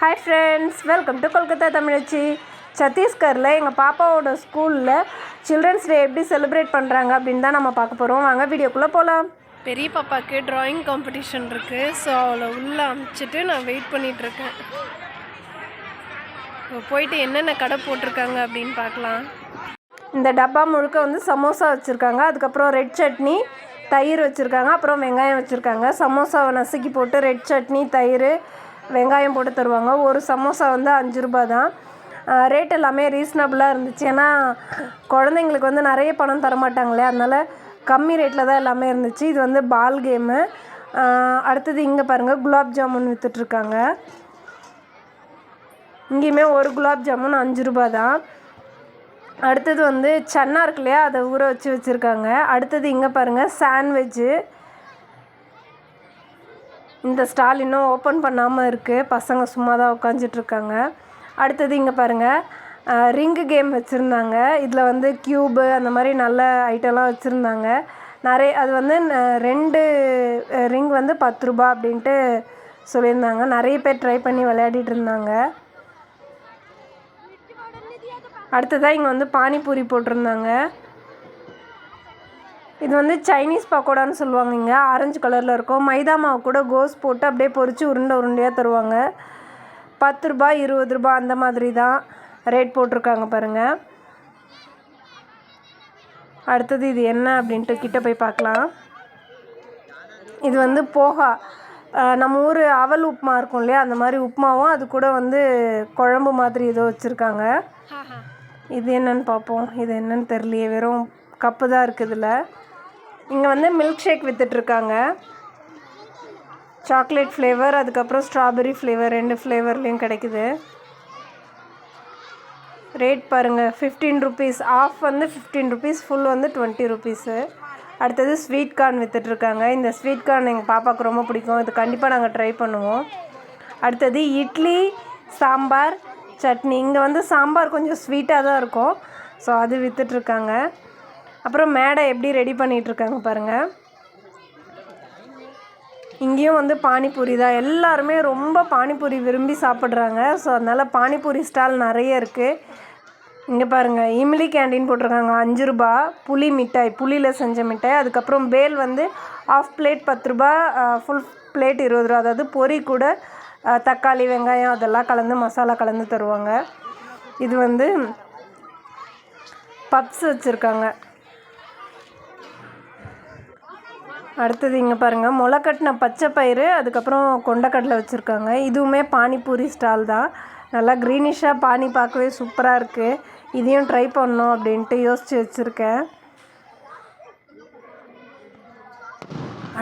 Hi friends welcome to Kolkata தமிழச்சி சத்தீஸ்கரில் எங்கள் பாப்பாவோட ஸ்கூலில் சில்ட்ரன்ஸ் டே எப்படி செலிப்ரேட் பண்ணுறாங்க அப்படின்னு தான் நம்ம பார்க்க போகிறோம் வாங்க வீடியோக்குள்ளே போகலாம் பெரிய பாப்பாவுக்கு ட்ராயிங் காம்படிஷன் இருக்குது ஸோ அவளை உள்ளே அமுச்சிட்டு நான் வெயிட் பண்ணிகிட்ருக்கேன் இப்போ போயிட்டு என்னென்ன கடை போட்டிருக்காங்க அப்படின்னு பார்க்கலாம். இந்த டப்பா முழுக்க வந்து சமோசா வச்சுருக்காங்க. அதுக்கப்புறம் ரெட் சட்னி தயிர் வச்சுருக்காங்க. அப்புறம் வெங்காயம் வச்சுருக்காங்க. சமோசாவை நசுக்கி போட்டு ரெட் சட்னி தயிர் வெங்காயம் போட்டு தருவாங்க. ஒரு சமோசா வந்து அஞ்சு ரூபா தான். ரேட் எல்லாமே ரீசனபிளாக இருந்துச்சு. ஏன்னா குழந்தைங்களுக்கு வந்து நிறைய பணம் தர மாட்டாங்களே அதனால் கம்மி ரேட்டில் தான் எல்லாமே இருந்துச்சு. இது வந்து பால் கேமு அடுத்தது இங்கே பாருங்கள் குலாப் ஜாமுன் விற்றுட்ருக்காங்க இங்கேயுமே ஒரு குலாப் ஜாமுன் அஞ்சு ரூபா தான். அடுத்தது வந்து சன்னா இருக்கு இல்லையா? அதை ஊற வச்சு வச்சுருக்காங்க. அடுத்தது இங்கே பாருங்கள் சாண்ட்விட்சு இந்த ஸ்டால் இன்னும் ஓப்பன் பண்ணாமல் இருக்குது பசங்க சும்மா தான் உட்காந்துட்ருக்காங்க அடுத்தது இங்கே பாருங்கள் ரிங்கு கேம் வச்சுருந்தாங்க. இதில் வந்து க்யூபு அந்த மாதிரி நல்ல ஐட்டம்லாம் வச்சுருந்தாங்க. நிறைய அது வந்து ந- ரெண்டு ரிங் வந்து பத்து ரூபா அப்படின்ட்டு சொல்லியிருந்தாங்க. நிறைய பேர் ட்ரை பண்ணி விளையாடிட்டு இருந்தாங்க. அடுத்ததாக இங்கே வந்து பானிபூரி போட்டிருந்தாங்க. இது வந்து சைனீஸ் பக்கோடான்னு சொல்லுவாங்க இங்கே ஆரஞ்சு கலரில் இருக்கும். மைதா மாவு கூட கோஸ் போட்டு அப்படியே பொரிச்சு உருண்டை உருண்டையாக தருவாங்க. பத்து ரூபாய் இருபது ரூபாய் அந்த மாதிரி தான் ரேட் போட்டிருக்காங்க பாருங்கள் அடுத்தது இது என்ன அப்படின்ட்டு கிட்ட போய் பார்க்கலாம். இது வந்து போகா. நம்ம ஊர் அவல் உப்புமா இருக்கும் இல்லையா? அந்த மாதிரி உப்புமாவும் அது கூட வந்து குழம்பு மாதிரி ஏதோ வச்சுருக்காங்க. இது என்னன்னு பார்ப்போம். இது என்னன்னு தெரியலையே. வெறும் கப்பு தான் இருக்குது இதில். இங்கே வந்து மில்க் ஷேக் விற்றுட்ருக்காங்க சாக்லேட் ஃப்ளேவர் அதுக்கப்புறம் ஸ்ட்ராபெரி ஃப்ளேவர் ரெண்டு ஃப்ளேவர்லேயும் கிடைக்குது. ரேட் பாருங்கள் ஃபிஃப்டீன் ருபீஸ் ஆஃப் வந்து ஃபிஃப்டீன் ருபீஸ் ஃபுல் வந்து டுவெண்ட்டி ருபீஸு அடுத்தது ஸ்வீட் கார்ன் விற்றுட்ருக்காங்க இந்த ஸ்வீட் கார்ன் எங்கள் பாப்பாவுக்கு ரொம்ப பிடிக்கும். இது கண்டிப்பாக நாங்கள் ட்ரை பண்ணுவோம். அடுத்தது இட்லி சாம்பார் சட்னி. இங்கே வந்து சாம்பார் கொஞ்சம் ஸ்வீட்டாக தான் இருக்கும். ஸோ அது விற்றுட்ருக்காங்க அப்புறம் மேடை எப்படி ரெடி பண்ணிகிட்ருக்காங்க பாருங்கள் இங்கேயும் வந்து பானிபூரி தான். எல்லாருமே ரொம்ப பானிபூரி விரும்பி சாப்பிட்றாங்க. ஸோ அதனால் பானிபூரி ஸ்டால் நிறைய இருக்குது இங்கே பாருங்கள் இமிலி கேண்டீன் போட்டிருக்காங்க அஞ்சு ரூபா. புளி மிட்டாய் புளியில் செஞ்ச மிட்டாய். அதுக்கப்புறம் பேல் வந்து ஆஃப் பிளேட் பத்து ரூபா ஃபுல் பிளேட் இருபது ரூபா. அதாவது பொரி கூட தக்காளி வெங்காயம் அதெல்லாம் கலந்து மசாலா கலந்து தருவாங்க. இது வந்து பப்ஸ் வச்சுருக்காங்க. அடுத்தது இங்கே பாருங்கள் முளைக்கட்டின பச்சை பயிறு அதுக்கப்புறம் கொண்டக்கடலை வச்சுருக்காங்க. இதுவுமே பானிபூரி ஸ்டால் தான். நல்லா க்ரீனிஷாக பானி பார்க்கவே சூப்பராக இருக்குது இதையும் ட்ரை பண்ணோம் அப்படின்ட்டு யோசித்து வச்சுருக்கேன்.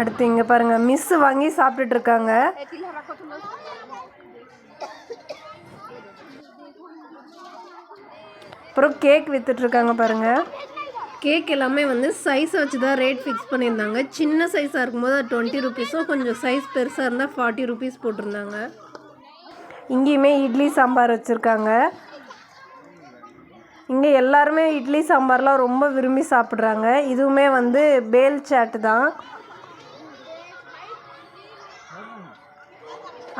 அடுத்து இங்கே பாருங்கள் மிஸ்ஸு வாங்கி சாப்பிட்டுட்ருக்காங்க அப்புறம் கேக் விற்றுட்ருக்காங்க பாருங்கள் கேக் எல்லாமே வந்து சைஸை வச்சு தான் ரேட் ஃபிக்ஸ் பண்ணியிருந்தாங்க. சின்ன சைஸாக இருக்கும்போது அது டுவெண்ட்டி ருபீஸும் கொஞ்சம் சைஸ் பெருசாக இருந்தால் ஃபார்ட்டி ருபீஸ் போட்டிருந்தாங்க. இங்கேயுமே இட்லி சாம்பார் வச்சுருக்காங்க. இங்கே எல்லாருமே இட்லி சாம்பார்லாம் ரொம்ப விரும்பி சாப்பிட்றாங்க. இதுவுமே வந்து பேல் சாட்டு தான்.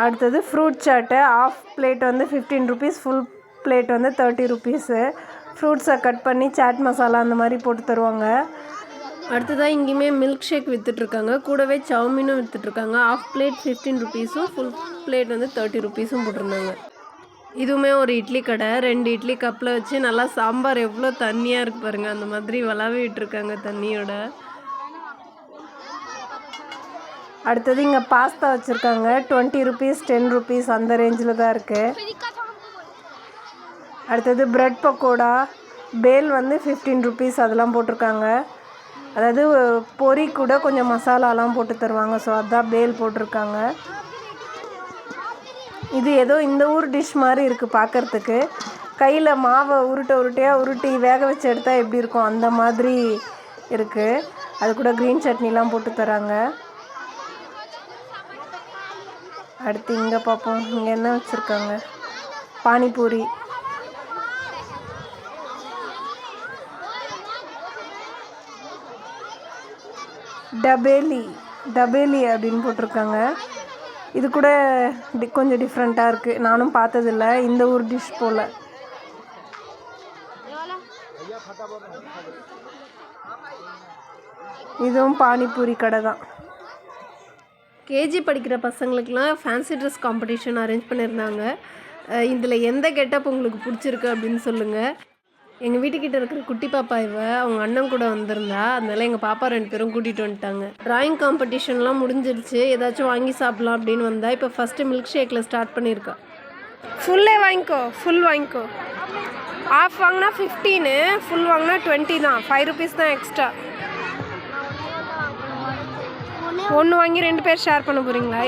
அடுத்தது ஃப்ரூட் சாட்டு ஆஃப் பிளேட் வந்து ஃபிஃப்டீன் ருபீஸ் ஃபுல் பிளேட் வந்து தேர்ட்டி ருபீஸு ஃப்ரூட்ஸை கட் பண்ணி சாட் மசாலா அந்த மாதிரி போட்டு தருவாங்க. அடுத்ததாக இங்கேயுமே மில்க் ஷேக் விற்றுட்ருக்காங்க கூடவே சவுமீனும் விற்றுட்ருக்காங்க ஆஃப் பிளேட் ஃபிஃப்டீன் ருபீஸும் ஃபுல் பிளேட் வந்து தேர்ட்டி ருபீஸும் போட்டிருந்தாங்க. இதுவுமே ஒரு இட்லி கடை. ரெண்டு இட்லி கப்பில் வச்சு நல்லா சாம்பார் எவ்வளோ தண்ணியாக இருக்கு பாருங்கள் அந்த மாதிரி வளவி விட்டுருக்காங்க தண்ணியோட. அடுத்தது இங்கே பாஸ்தா வச்சுருக்காங்க. டுவெண்ட்டி ருபீஸ் டென் ருபீஸ் அந்த ரேஞ்சில் தான் இருக்குது அடுத்தது ப்ரெட் பக்கோடா. பேல் வந்து ஃபிஃப்டீன் ருபீஸ் அதெல்லாம் போட்டிருக்காங்க. அதாவது பொரி கூட கொஞ்சம் மசாலாலாம் போட்டு தருவாங்க. ஸோ அதான் பேல் போட்டிருக்காங்க. இது ஏதோ இந்த ஊர் டிஷ் மாதிரி இருக்குது பார்க்கறதுக்கு கையில் மாவை உருட்டை உருட்டையாக உருட்டி வேக வச்சு எடுத்தால் எப்படி இருக்கும்? அந்த மாதிரி இருக்குது அது கூட க்ரீன் சட்னிலாம் போட்டு தராங்க. அடுத்து இங்கே பார்ப்போம் இங்கே என்ன வச்சுருக்காங்க? பானிபூரி. டபேலி டபேலி அப்படின்னு போட்டிருக்காங்க. இது கூட டி- கொஞ்சம் டிஃப்ரெண்ட்டாக இருக்குது நானும் பார்த்ததில்ல. இந்த ஊர் டிஷ் போல். இதுவும் பானிபூரி கடை தான். கேஜி படிக்கிற பசங்களுக்குலாம் ஃபேன்சி ட்ரெஸ் காம்படிஷன் அரேஞ்ச் பண்ணியிருந்தாங்க. இதில் எந்த கெட்டப் உங்களுக்கு பிடிச்சிருக்கு அப்படின்னு சொல்லுங்கள் எங்கள் வீட்டுக்கிட்ட இருக்கிற குட்டி பாப்பா இவ அவங்க அண்ணன் கூட வந்திருந்தா அதனால எங்கள் பாப்பா ரெண்டு பேரும் கூட்டிகிட்டு வந்துட்டாங்க. ட்ராயிங் காம்படிஷன்லாம் முடிஞ்சிருச்சு. ஏதாச்சும் வாங்கி சாப்பிட்லாம் அப்படின்னு வந்தால் இப்போ ஃபஸ்ட்டு மில்க் ஷேக்கில் ஸ்டார்ட் பண்ணியிருக்கோம் ஃபுல்லே வாங்கிக்கோ ஃபுல் வாங்கிக்கோ. ஆஃப் வாங்கினா ஃபிஃப்டீனு ஃபுல் வாங்கினா டுவெண்ட்டி தான். ஃபைவ் ருபீஸ் தான் எக்ஸ்ட்ரா ஒன்று வாங்கி ரெண்டு பேர் ஷேர் பண்ண போகிறீங்களா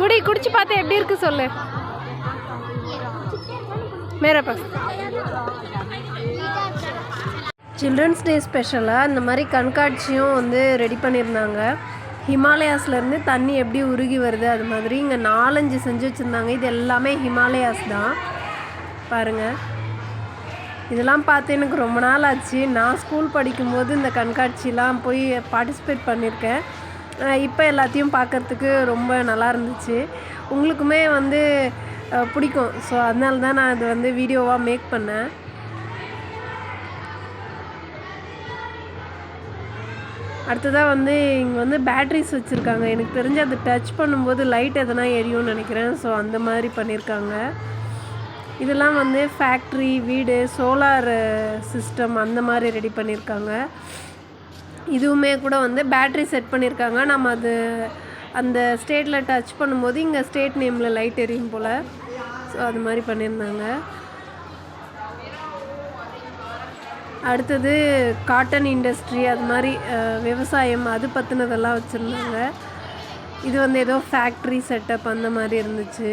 குடி குடிச்சு பார்த்து எப்படி இருக்கு சொல்லு. மேரா பாஸ் சில்ட்ரன்ஸ் டே ஸ்பெஷலாக இந்த மாதிரி கண்காட்சியும் வந்து ரெடி பண்ணியிருந்தாங்க. ஹிமாலயாஸ்லேருந்து தண்ணி எப்படி உருகி வருது அது மாதிரி இங்கே நாலஞ்சு செஞ்சு வச்சுருந்தாங்க. இது எல்லாமே ஹிமாலயாஸ் தான். பாருங்கள் இதெல்லாம் பார்த்து எனக்கு ரொம்ப நாள் ஆச்சு. நான் ஸ்கூல் படிக்கும்போது இந்த கண்காட்சிலாம் போய் பார்ட்டிசிபேட் பண்ணியிருக்கேன். இப்போ எல்லாத்தையும் பார்க்கறதுக்கு ரொம்ப நல்லா இருந்துச்சு. உங்களுக்குமே வந்து பிடிக்கும். ஸோ அதனால தான் நான் இது வந்து வீடியோவாக மேக் பண்ணேன். அடுத்ததாக வந்து இங்கே வந்து பேட்ரிஸ் வச்சுருக்காங்க. எனக்கு தெரிஞ்சு அது டச் பண்ணும்போது லைட் எதனா எரியும்னு நினைக்கிறேன். ஸோ அந்த மாதிரி பண்ணியிருக்காங்க இதெல்லாம் வந்து ஃபேக்ட்ரி வீடு சோலார் சிஸ்டம் அந்த மாதிரி ரெடி பண்ணியிருக்காங்க இதுவுமே கூட வந்து பேட்ரி செட் பண்ணியிருக்காங்க நம்ம அது அந்த ஸ்டேட்டில் டச் பண்ணும்போது இங்கே ஸ்டேட் நேமில் லைட் எரியும் போல். ஸோ அது மாதிரி பண்ணியிருந்தாங்க. அடுத்தது காட்டன் இண்டஸ்ட்ரி அது மாதிரி விவசாயம் அது பற்றினதெல்லாம் வச்சுருந்தாங்க. இது வந்து ஏதோ ஃபேக்ட்ரி செட்டப் அந்த மாதிரி இருந்துச்சு.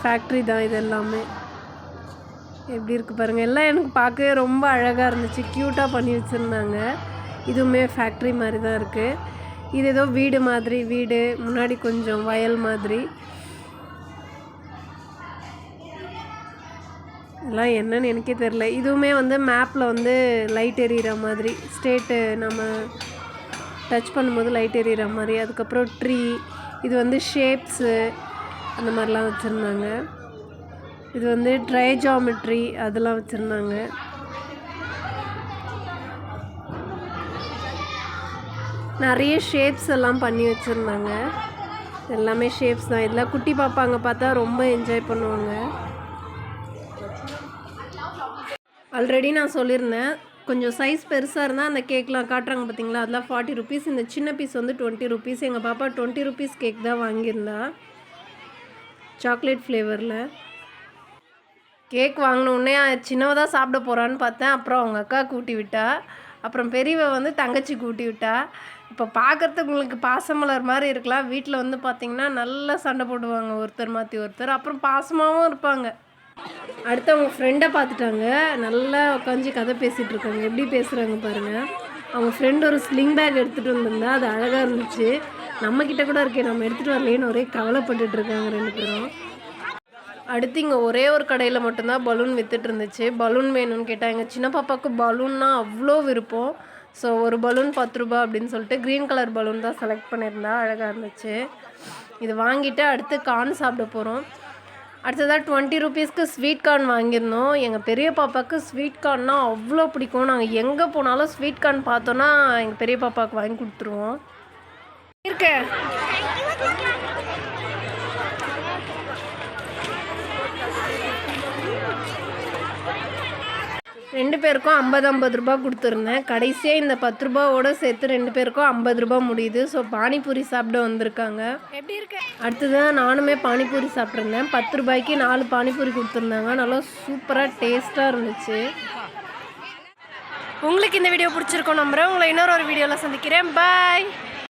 ஃபேக்ட்ரி தான் இது எல்லாமே. எப்படி இருக்குது பாருங்கள் எல்லாம் எனக்கு பார்க்கவே ரொம்ப அழகாக இருந்துச்சு. க்யூட்டாக பண்ணி வச்சுருந்தாங்க. இதுவுமே ஃபேக்ட்ரி மாதிரி தான் இருக்குது இது ஏதோ வீடு மாதிரி வீடு முன்னாடி கொஞ்சம் வயல் மாதிரி. இதெல்லாம் என்னன்னு எனக்கே தெரில இதுவுமே வந்து மேப்பில் வந்து லைட் எரியிற மாதிரி ஸ்டேட்டு நம்ம டச் பண்ணும்போது லைட் எரியிற மாதிரி அதுக்கப்புறம் ட்ரீ இது வந்து ஷேப்ஸு அந்த மாதிரிலாம் வச்சுருந்தாங்க. இது வந்து ட்ரை ஜாமெட்ரி அதெல்லாம் வச்சுருந்தாங்க. நிறைய ஷேப்ஸ் எல்லாம் பண்ணி வச்சுருந்தாங்க. எல்லாமே ஷேப்ஸ் தான். இதெல்லாம் குட்டி பாப்பாங்க பார்த்தா ரொம்ப என்ஜாய் பண்ணுவாங்க. ஆல்ரெடி நான் சொல்லியிருந்தேன் கொஞ்சம் சைஸ் பெருசாக இருந்தால் அந்த கேக்லாம் காட்டுறாங்க பார்த்தீங்களா? அதெல்லாம் ஃபார்ட்டி ருபீஸ் இந்த சின்ன பீஸ் வந்து டுவெண்ட்டி ருபீஸ் எங்கள் பாப்பா டுவெண்ட்டி ருபீஸ் கேக் தான் வாங்கியிருந்தா. சாக்லேட் ஃப்ளேவரில் கேக் வாங்கின உடனே சாப்பிட போகிறான்னு பார்த்தேன். அப்புறம் அவங்க அக்கா கூட்டி விட்டா அப்புறம் பெரியவ வந்து தங்கச்சி கூட்டி விட்டா இப்போ பார்க்கறதுக்கு உங்களுக்கு பாசமலர் மாதிரி இருக்கலாம். வீட்டில் வந்து பார்த்தீங்கன்னா நல்லா சண்டை போடுவாங்க. ஒருத்தர் மாற்றி ஒருத்தர். அப்புறம் பாசமாகவும் இருப்பாங்க. அடுத்து அவங்க ஃப்ரெண்டை பார்த்துட்டாங்க. நல்லா உட்காந்து கதை பேசிகிட்டு இருக்காங்க. எப்படி பேசுகிறாங்க பாருங்கள் அவங்க ஃப்ரெண்ட் ஒரு ஸ்லிங் பேக் எடுத்துகிட்டு வந்திருந்தா அது அழகாக இருந்துச்சு. நம்மக்கிட்ட கூட இருக்கே. நம்ம எடுத்துகிட்டு வரலேன்னு ஒரே கவலைப்பட்டுட்ருக்காங்க ரெண்டு பேரும். அடுத்து இங்கே ஒரே ஒரு கடையில் மட்டும்தான் பலூன் வித்துட்டு இருந்துச்சு பலூன் வேணும்னு கேட்டால் எங்கள் சின்ன பாப்பாவுக்கு பலூன்னா அவ்வளோ விருப்பம். ஸோ ஒரு பலூன் பத்து ரூபா அப்படின்னு சொல்லிட்டு க்ரீன் கலர் பலூன் தான் செலக்ட் பண்ணியிருந்தா அழகாக இருந்துச்சு. இது வாங்கிட்டு அடுத்து கார்ன் சாப்பிட போகிறோம் அடுத்ததாக டுவெண்ட்டி ருபீஸ்க்கு ஸ்வீட் கார்ன் வாங்கியிருந்தோம். எங்கள் பெரிய பாப்பாவுக்கு ஸ்வீட் கார்ன்னா அவ்வளோ பிடிக்கும். நாங்கள் எங்கே போனாலும் ஸ்வீட் கார்ன் பார்த்தோன்னா எங்கள் பெரிய பாப்பாவுக்கு வாங்கி கொடுத்துருவோம். இருக்கேன். ரெண்டு பேருக்கும் ஐம்பது ஐம்பது ரூபா கொடுத்துருந்தேன். கடைசியாக இந்த பத்து ரூபாவோட சேர்த்து ரெண்டு பேருக்கும் ஐம்பது ரூபா முடியுது. ஸோ பானிபூரி சாப்பிட வந்திருக்காங்க. எப்படி இருக்கு? அடுத்ததான் நானுமே பானிபூரி சாப்பிட்ருந்தேன் பத்து ரூபாய்க்கு நாலு பானிபூரி கொடுத்துருந்தாங்க. நல்லா சூப்பராக டேஸ்ட்டாக இருந்துச்சு. உங்களுக்கு இந்த வீடியோ பிடிச்சிருக்கோம் நம்புறேன். உங்களை இன்னொரு ஒரு வீடியோவில் சந்திக்கிறேன். பாய்